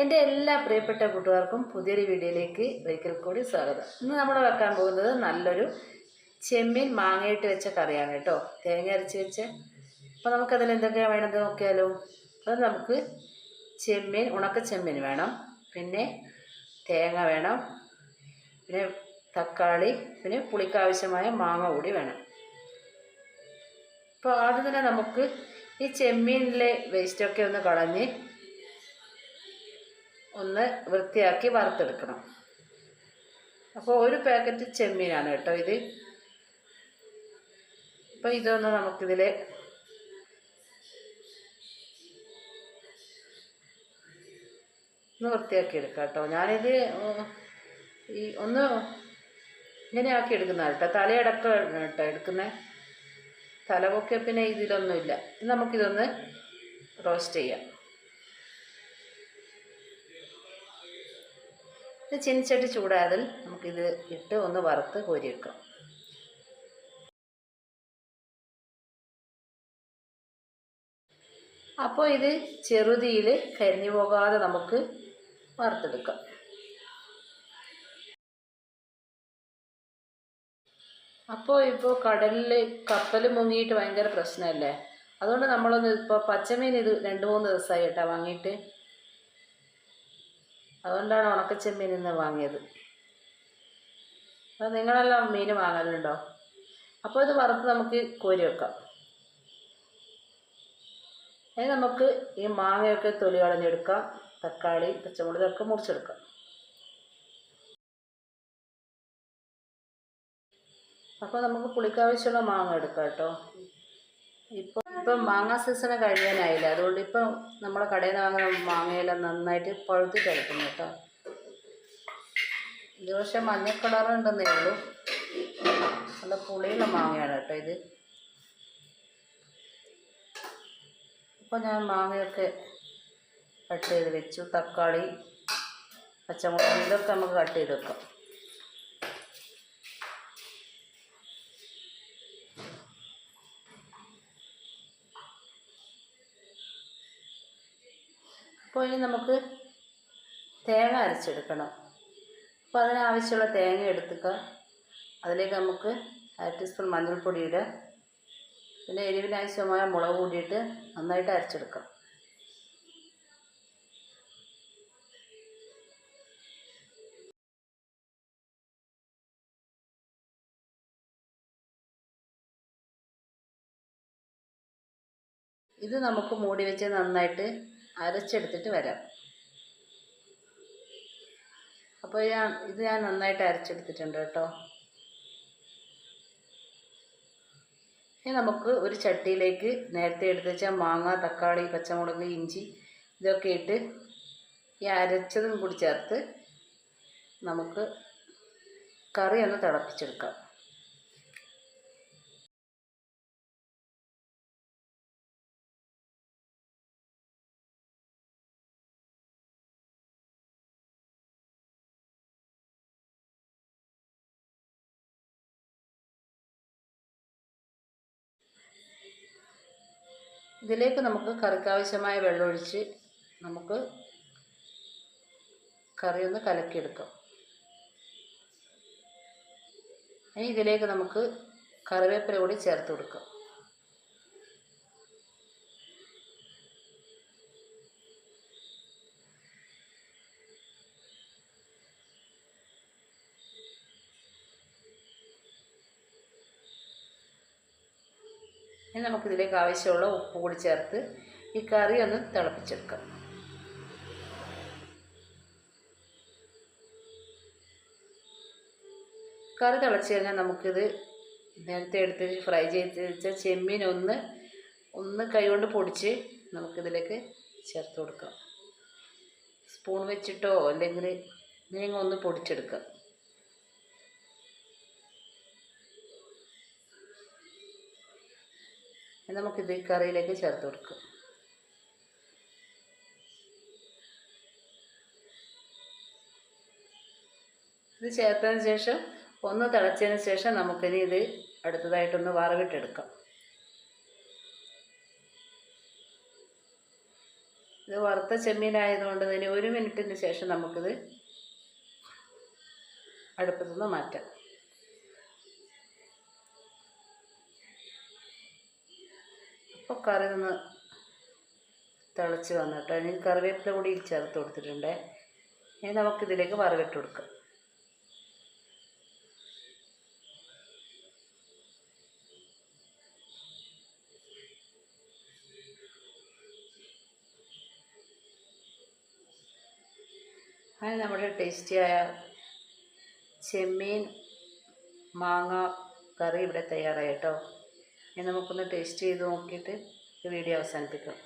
എന്റെ എല്ലാ പ്രിയപ്പെട്ട കൂട്ടുകാർക്കും പുതിയൊരു വീഡിയോയിലേക്ക് ഒരിക്കൽ കൂടി സ്വാഗതം. ഇന്ന് നമ്മൾ വെക്കാൻ പോകുന്നത് നല്ലൊരു ചെമ്മീൻ മാങ്ങയിട്ട് വെച്ച കറിയാണ് കേട്ടോ. തേങ്ങ അരച്ച് വെച്ച്. അപ്പോൾ നമുക്കതിൽ എന്തൊക്കെയാണ് വേണ്ടത് നോക്കിയാലോ? അത് നമുക്ക് ചെമ്മീൻ ഉണക്ക ചെമ്മീൻ വേണം. പിന്നെ തേങ്ങ വേണം. പിന്നെ തക്കാളി പിന്നെ പുളിക്കാവശ്യമായ മാങ്ങ കൂടി വേണം. അപ്പോൾ ആദ്യം തന്നെ നമുക്ക് ഈ ചെമ്മീനിലെ വേസ്റ്റൊക്കെ ഒന്ന് കളഞ്ഞ് ഒന്ന് വൃത്തിയാക്കി വറുത്തെടുക്കണം. അപ്പോൾ ഒരു പാക്കറ്റ് ചെമ്മീനാണ് കേട്ടോ ഇത്. അപ്പോൾ ഇതൊന്ന് നമുക്കിതിൽ ഒന്ന് വൃത്തിയാക്കി എടുക്കാം കേട്ടോ. ഞാനിത് ഈ ഒന്ന് ഇങ്ങനെ ആക്കി എടുക്കുന്ന കേട്ടോ. തലയടക്കം കേട്ടോ എടുക്കുന്നത് തലപൊക്കെ പിന്നെ ഇതിലൊന്നുമില്ല. നമുക്കിതൊന്ന് റോസ്റ്റ് ചെയ്യാം. ചിനിച്ചട്ടി ചൂടായതിൽ നമുക്കിത് ഇട്ട് ഒന്ന് വറുത്ത് കോരിയെടുക്കാം അപ്പോൾ ഇത് ചെറുതിയിൽ കരിഞ്ഞു പോകാതെ നമുക്ക് വറുത്തെടുക്കാം. അപ്പോൾ ഇപ്പോൾ കടലിൽ കപ്പൽ മുങ്ങിയിട്ട് ഭയങ്കര പ്രശ്നമല്ലേ? അതുകൊണ്ട് നമ്മളൊന്ന് ഇപ്പോൾ പച്ചമീൻ ഇത് രണ്ട് മൂന്ന് ദിവസമായി കേട്ടോ വാങ്ങിയിട്ട് അതുകൊണ്ടാണ് ഉണക്കച്ചെമ്മീൻ ഇന്ന് വാങ്ങിയത്. അപ്പോൾ നിങ്ങളെല്ലാം മീൻ വാങ്ങലുണ്ടോ? അപ്പോൾ ഇത് വറുത്ത് നമുക്ക് കോരി വെക്കാം. ഇനി നമുക്ക് ഈ മാങ്ങയൊക്കെ തൊലി കളഞ്ഞെടുക്കാം. തക്കാളി പച്ചമുളകൊക്കെ മുറിച്ചെടുക്കാം. അപ്പോൾ നമുക്ക് പുളിക്കാവശ്യമുള്ള മാങ്ങ എടുക്കാം കേട്ടോ. ഇപ്പോൾ ഇപ്പം മാങ്ങ സീസൺ കഴിയാനായില്ല? അതുകൊണ്ട് ഇപ്പം നമ്മൾ കടയിൽ നിന്ന് വാങ്ങുന്ന മാങ്ങയെല്ലാം നന്നായിട്ട് പഴുത്തി എടുക്കുന്നു കേട്ടോ. ഇത് പക്ഷെ മഞ്ഞ കളറുണ്ടെന്നേ ഉള്ളൂ. നല്ല പുളിയുള്ള മാങ്ങയാണ് കേട്ടോ ഇത്. അപ്പോൾ ഞാൻ മാങ്ങയൊക്കെ കട്ട് ചെയ്ത് വെച്ചു. തക്കാളി പച്ചമുളക് ഇതൊക്കെ നമുക്ക് കട്ട് ചെയ്ത് വെക്കാം. അപ്പോൾ ഇനി നമുക്ക് തേങ്ങ അരച്ചെടുക്കണം. അപ്പോൾ അതിനാവശ്യമുള്ള തേങ്ങ എടുത്തുക അതിലേക്ക് നമുക്ക് അര ടീസ്പൂൺ മഞ്ഞൾപ്പൊടി ഇടുക പിന്നെ എരിവിനാവശ്യമായ മുളക് കൂടിയിട്ട് നന്നായിട്ട് അരച്ചെടുക്കാം. ഇത് നമുക്ക് മൂടി വെച്ച് നന്നായിട്ട് അരച്ചെടുത്തിട്ട് വരാം. അപ്പോൾ ഞാൻ ഇത് ഞാൻ നന്നായിട്ട് അരച്ചെടുത്തിട്ടുണ്ട് കേട്ടോ. ഇനി നമുക്ക് ഒരു ചട്ടിയിലേക്ക് നേരത്തെ എടുത്ത് വെച്ച മാങ്ങ തക്കാളി പച്ചമുളക് ഇഞ്ചി ഇതൊക്കെ ഇട്ട് ഈ അരച്ചതും കൂടി ചേർത്ത് നമുക്ക് കറി ഒന്ന് തിളപ്പിച്ചെടുക്കാം. ഇതിലേക്ക് നമുക്ക് കറിക്കാവശ്യമായ വെള്ളമൊഴിച്ച് നമുക്ക് കറി ഒന്ന് കലക്കിയെടുക്കാം. ഇനി ഇതിലേക്ക് നമുക്ക് കറിവേപ്പില കൂടി ചേർത്ത് കൊടുക്കാം. ഇനി നമുക്കിതിലേക്ക് ആവശ്യമുള്ള ഉപ്പ് കൂടി ചേർത്ത് ഈ കറി ഒന്ന് തിളപ്പിച്ചെടുക്കാം. കറി തിളച്ച് കഴിഞ്ഞാൽ നമുക്കിത് നേരത്തെ എടുത്ത് ഫ്രൈ ചെയ്ത് വെച്ച ചെമ്മീൻ ഒന്ന് ഒന്ന് കൈകൊണ്ട് പൊടിച്ച് നമുക്കിതിലേക്ക് ചേർത്ത് കൊടുക്കാം. സ്പൂൺ വെച്ചിട്ടോ അല്ലെങ്കിൽ നിങ്ങൾ ഒന്ന് പൊടിച്ചെടുക്കാം. നമുക്കിത് കറിയിലേക്ക് ചേർത്ത് കൊടുക്കും. ഇത് ചേർത്തതിന് ശേഷം ഒന്ന് തിളച്ചതിന് ശേഷം നമുക്കിനി ഇത് അടുത്തതായിട്ടൊന്ന് വറവിട്ടെടുക്കാം. ഇത് വറുത്ത ചെമ്മീനായതുകൊണ്ട് തന്നെ ഒരു മിനിറ്റിന് ശേഷം നമുക്കിത് അടുപ്പത്തുനിന്ന് മാറ്റാം. അപ്പോൾ കറി ഒന്ന് തിളച്ച് വന്നു കേട്ടോ. ഇനി കറിവേപ്പില കൂടി ചേർത്ത് കൊടുത്തിട്ടുണ്ട്. ഇനി നമുക്കിതിലേക്ക് വറവിട്ട് കൊടുക്കാം. അങ്ങനെ നമ്മുടെ ടേസ്റ്റിയായ ചെമ്മീൻ മാങ്ങ കറി ഇവിടെ തയ്യാറായി കേട്ടോ. ഇനി നമുക്കൊന്ന് ടേസ്റ്റ് ചെയ്ത് നോക്കിയിട്ട് വീഡിയോ അവസാനിപ്പിക്കാം.